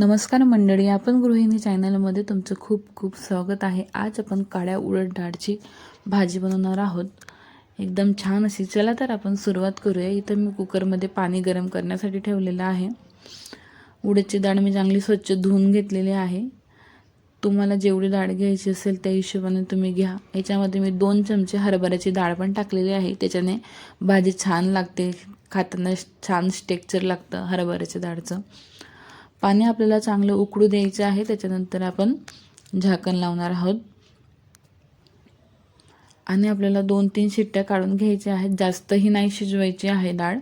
नमस्कार मंडळी आपण गृहिणी चॅनलमध्ये तुमचं खूप खूप स्वागत आहे. आज आपण काळ्या उडद डाळची भाजी बनवणार आहोत. एकदम छान अशी. चला तर आपण सुरुवात करूया. इथं मी कुकरमध्ये पाणी गरम करण्यासाठी ठेवलेलं आहे. उडदची डाळ मी चांगली स्वच्छ धुवून घेतलेली आहे. तुम्हाला जेवढी डाळ घ्यायची असेल त्या हिशोबाने तुम्ही घ्या. याच्यामध्ये मी दोन चमचे हरभऱ्याची डाळ पण टाकलेली आहे. त्याच्याने भाजी छान लागते. खाताना छान स्टेक्चर लागतं हरभऱ्याच्या डाळचं. पाणी आपल्याला चांगलं उकळू द्यायचं आहे त्याच्यानंतर आपण झाकण लावणार आहोत. आणि आपल्याला दोन तीन शिट्ट्या काढून घ्यायच्या आहेत. जास्तही नाही शिजवायची आहे डाळ.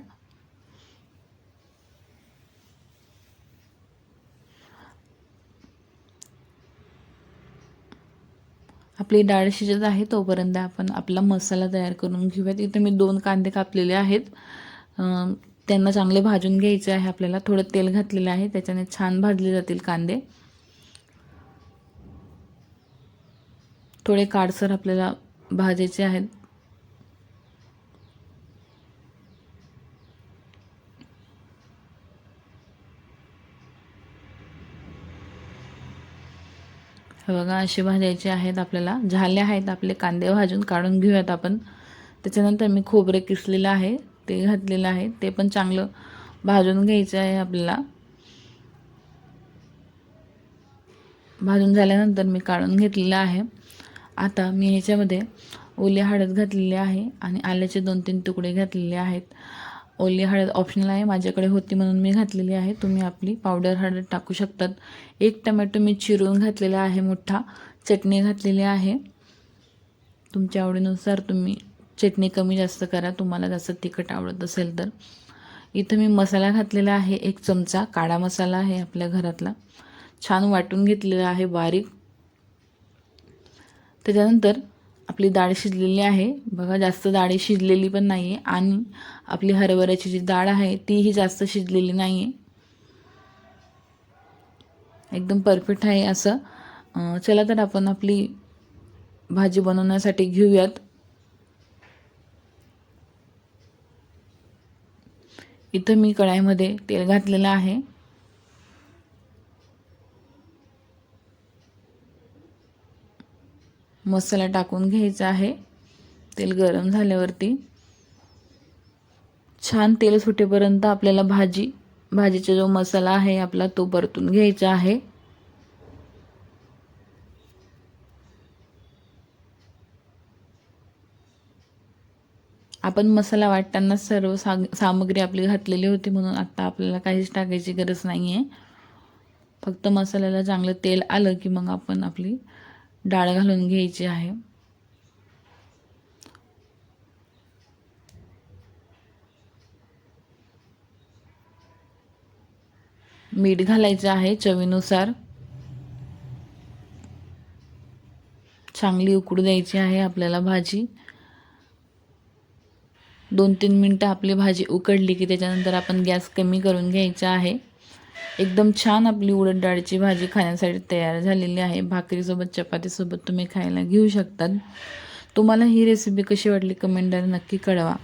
आपली डाळ शिजत आहे तोपर्यंत आपण आपला मसाला तयार करून घेऊयात. इथे मी दोन कांदे कापलेले आहेत. अं, त्यांना चांगले भाजून घ्यायचे आहे. आपल्याला थोडं तेल घातलेलं आहे. त्याच्याने छान भाजले जातील कांदे. थोडे काडसर आपल्याला भाजायचे आहेत. हे बघा असे भाजायचे आहेत आपल्याला. झाले आहेत आपले कांदे भाजून काढून घेऊयात आपण. त्याच्यानंतर मी खोबरे किसलेलं आहे. ते घातलेलं आहे. ते पण चांगलं भाजून घ्यायचं आहे आपल्याला. भाजून झाल्यानंतर मी काढून घेतलेलं आहे. आता मी ह्याच्यामध्ये ओली हळद घातलेली आहे आणि आल्याचे दोन तीन तुकडे घातलेले आहेत. ओली हळद ऑप्शनल आहे माझ्याकडे होती म्हणून मी घातलेली आहे. तुम्ही आपली पावडर हळद टाकू शकतात. एक टमॅटो मी चिरून घातलेला आहे मोठा. चटणी घातलेली आहे. तुमच्या आवडीनुसार तुम्ही चटणी कमी जास्त करा तुम्हाला जास्त तिखट आवडत असेल तर. इथं मी मसाला घातलेला आहे एक चमचा काळा मसाला आहे आपल्या घरातला. छान वाटून घेतलेला आहे बारीक. त्याच्यानंतर आपली डाळ शिजलेली आहे. बघा जास्त डाळ शिजलेली पण नाही आहे आणि आपली हरभऱ्याची जी डाळ आहे तीही जास्त शिजलेली नाही आहे एकदम परफेक्ट आहे असं. चला तर आपण आपली भाजी बनवण्यासाठी घेऊयात. इथं मी कढाईमध्ये तेल घातलेलं आहे. मसाला टाकून घ्यायचा आहे. तेल गरम झाल्यावरती छान तेल सुटेपर्यंत आपल्याला भाजी भाजीचा जो मसाला आहे आपला तो परतून घ्यायचा आहे. आपण मसाला वाटताना सर्व साग सामग्री आपली घातलेली होती म्हणून आत्ता आपल्याला काहीच टाकायची गरज नाही आहे फक्त मसाल्याला चांगलं तेल आलं की मग आपण आपली डाळ घालून घ्यायची आहे. मीठ घालायचं आहे चवीनुसार. चांगली उकडू द्यायची आहे आपल्याला भाजी. दोन तीन मिनटं आपली भाजी उकडली की त्याच्यानंतर आपण गॅस कमी करून घ्यायचा आहे. एकदम छान आपली उडद डाळीची भाजी खाण्यासाठी तयार झालेली आहे. भाकरीसोबत चपातीसोबत तुम्ही खायला घेऊ शकतात. तुम्हाला ही रेसिपी कशी वाटली कमेंटद्वारे नक्की कळवा.